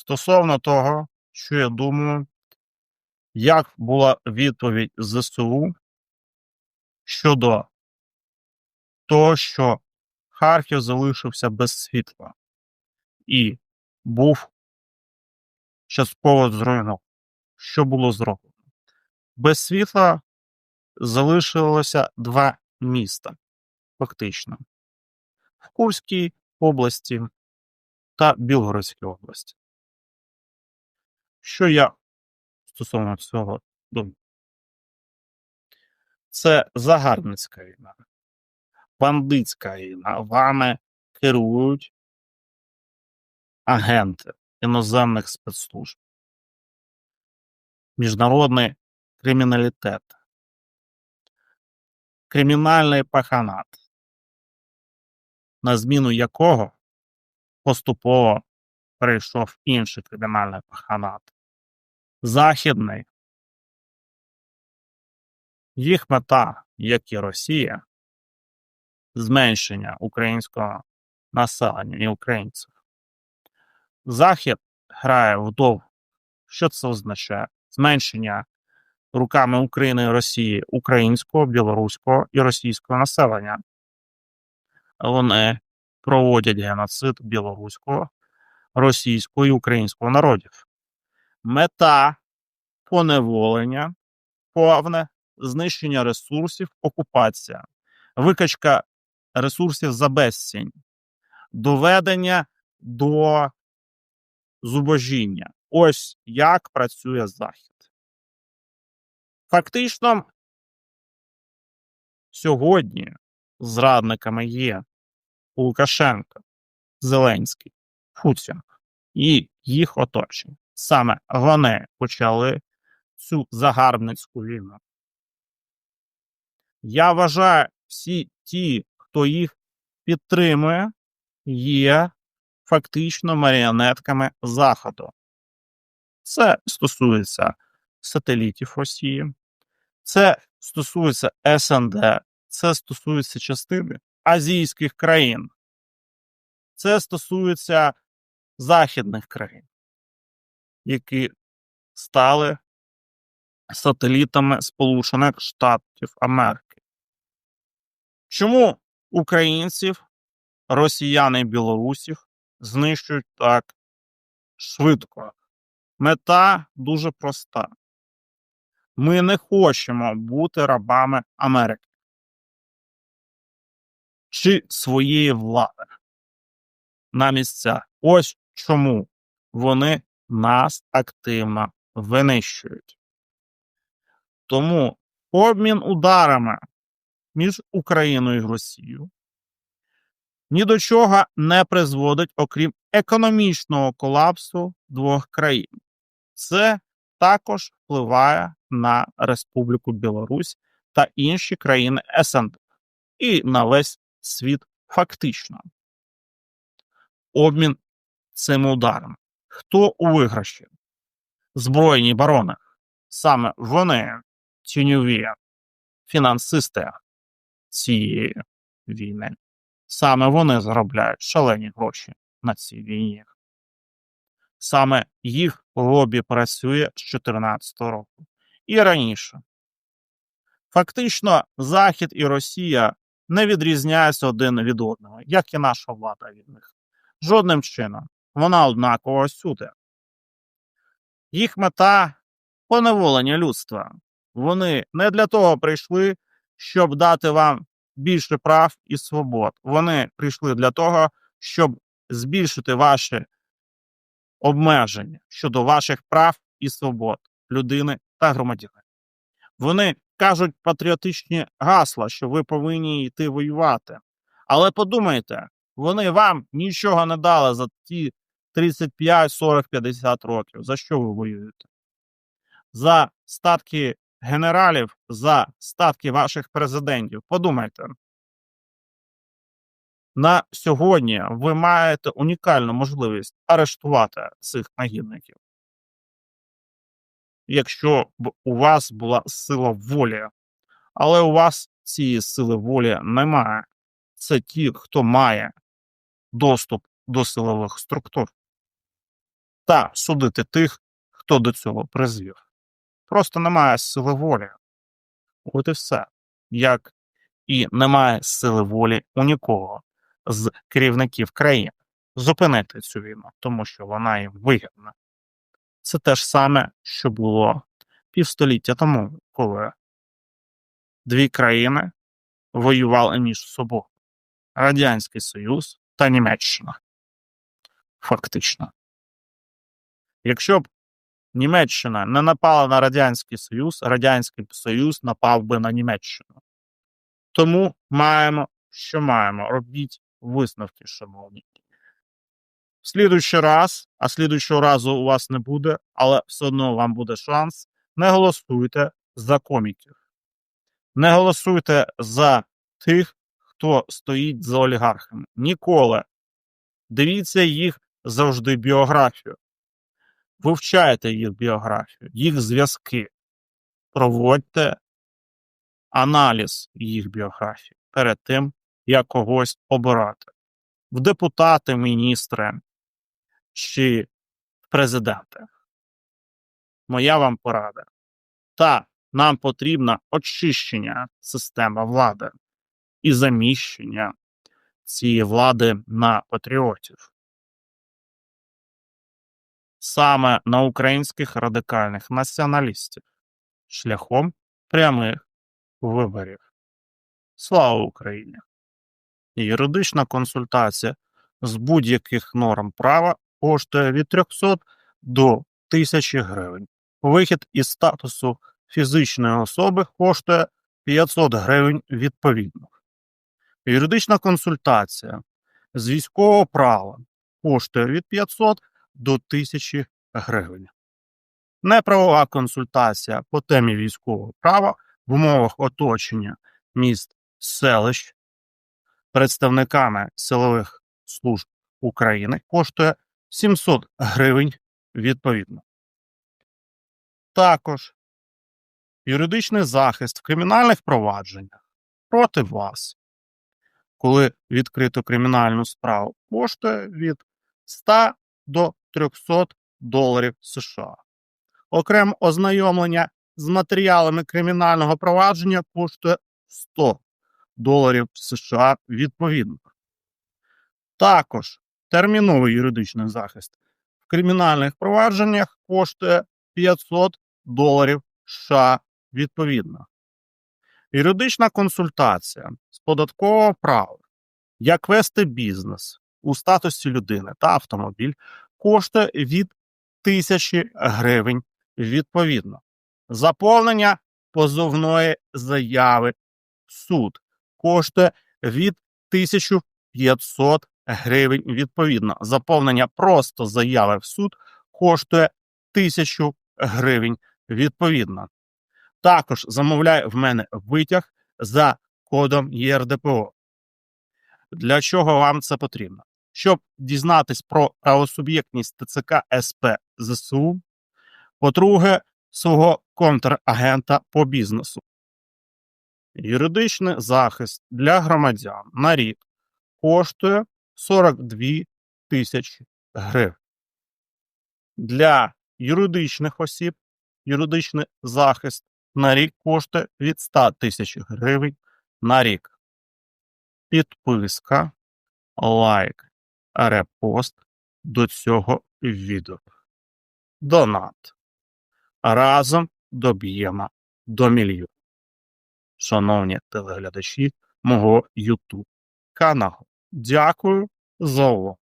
Стосовно того, що я думаю, як була відповідь ЗСУ щодо того, що Харків залишився без світла і був частково зруйнований. Що було зроблено? Без світла залишилося два міста, фактично, в Курській області та Білгородській області. Що я стосовно цього думаю? Це загарбницька війна, бандитська війна. Вами керують агенти іноземних спецслужб, міжнародний криміналітет, кримінальний паханат, на зміну якого поступово перейшов інший кримінальний паханат. Західний. Їх мета, як і Росія, зменшення українського населення і українців. Захід грає вдов. Що це означає? Зменшення руками України і Росії українського, білоруського і російського населення. Вони проводять геноцид білоруського, російського і українського народів. Мета поневолення, повне знищення ресурсів, окупація, викачка ресурсів за безцінь, доведення до зубожіння. Ось як працює Захід. Фактично, сьогодні зрадниками є Лукашенко, Зеленський, Путін і їх оточення. Саме вони почали цю загарбницьку війну. Я вважаю, всі ті, хто їх підтримує, є фактично маріонетками Заходу. Це стосується сателітів Росії, це стосується СНД, це стосується частини азійських країн, це стосується західних країн, які стали сателітами Сполучених Штатів Америки. Чому українців, росіян і білорусів знищують так швидко? Мета дуже проста. Ми не хочемо бути рабами Америки чи своєї влади на місцях. Ось чому вони нас активно винищують. Тому обмін ударами між Україною і Росією ні до чого не призводить, окрім економічного колапсу двох країн. Це також впливає на Республіку Білорусь та інші країни СНД і на весь світ фактично. Обмін цими ударами. Хто у виграші? Збройні барони. Саме вони тіньові фінансисти цієї війни. Саме вони заробляють шалені гроші на цій війні. Саме їх лобі працює з 2014 року і раніше. Фактично, Захід і Росія не відрізняються один від одного, як і наша влада від них. Жодним чином. Вона однакова всюди. Їх мета поневолення людства. Вони не для того прийшли, щоб дати вам більше прав і свобод. Вони прийшли для того, щоб збільшити ваші обмеження щодо ваших прав і свобод людини та громадянина. Вони кажуть патріотичні гасла, що ви повинні йти воювати. Але подумайте, вони вам нічого не дали за ті 35, 40, 50 років. За що ви воюєте? За статки генералів, за статки ваших президентів. Подумайте. На сьогодні ви маєте унікальну можливість арештувати цих нагідників. Якщо б у вас була сила волі, але у вас цієї сили волі немає. Це ті, хто має доступ до силових структур. Та судити тих, хто до цього призвів. Просто немає сили волі. От і все. Як і немає сили волі у нікого з керівників країн зупинити цю війну, тому що вона їм вигідна. Це те ж саме, що було півстоліття тому, коли дві країни воювали між собою Радянський Союз та Німеччина. Фактично. Якщо б Німеччина не напала на Радянський Союз, Радянський Союз напав би на Німеччину. Тому маємо, що маємо. Робіть висновки, шановні. В слідуючий раз, а слідуючого разу у вас не буде, але все одно вам буде шанс. Не голосуйте за коміків. Не голосуйте за тих, хто стоїть за олігархами. Ніколи. Дивіться їх завжди біографію. Вивчайте їх біографію, їх зв'язки. Проводьте аналіз їх біографії перед тим, як когось обирати. В депутати, міністри чи президенти. Моя вам порада. Та нам потрібно очищення системи влади і заміщення цієї влади на патріотів. Саме на українських радикальних націоналістів шляхом прямих виборів. Слава Україні! Юридична консультація з будь-яких норм права коштує від 300 до 1000 гривень. Вихід із статусу фізичної особи коштує 500 гривень відповідно. Юридична консультація з військового права коштує від 500 до 1000 гривень. Неправова консультація по темі військового права в умовах оточення міст селищ представниками силових служб України коштує 700 гривень відповідно. Також юридичний захист в кримінальних провадженнях проти вас, коли відкрито кримінальну справу, коштує від 100 до 300 доларів США. Окремо ознайомлення з матеріалами кримінального провадження коштує 100 доларів США відповідно. Також терміновий юридичний захист в кримінальних провадженнях коштує 500 доларів США відповідно. Юридична консультація з податкового права, як вести бізнес у статусі людини та автомобіль, коштує від 1000 гривень відповідно. Заповнення позовної заяви в суд коштує від 1500 гривень відповідно. Заповнення просто заяви в суд коштує 1000 гривень відповідно. Також замовляє в мене витяг за кодом ЄРДПО. Для чого вам це потрібно? Щоб дізнатись про правосуб'єктність ТЦК СП ЗСУ, по-друге, свого контрагента по бізнесу. Юридичний захист для громадян на рік коштує 42 тисячі гривень. Для юридичних осіб юридичний захист на рік коштує від 100 тисяч гривень на рік. Підписка, лайк, репост до цього відео. Донат. Разом доб'ємо до мільйона. Шановні телеглядачі мого YouTube каналу. Дякую за увагу.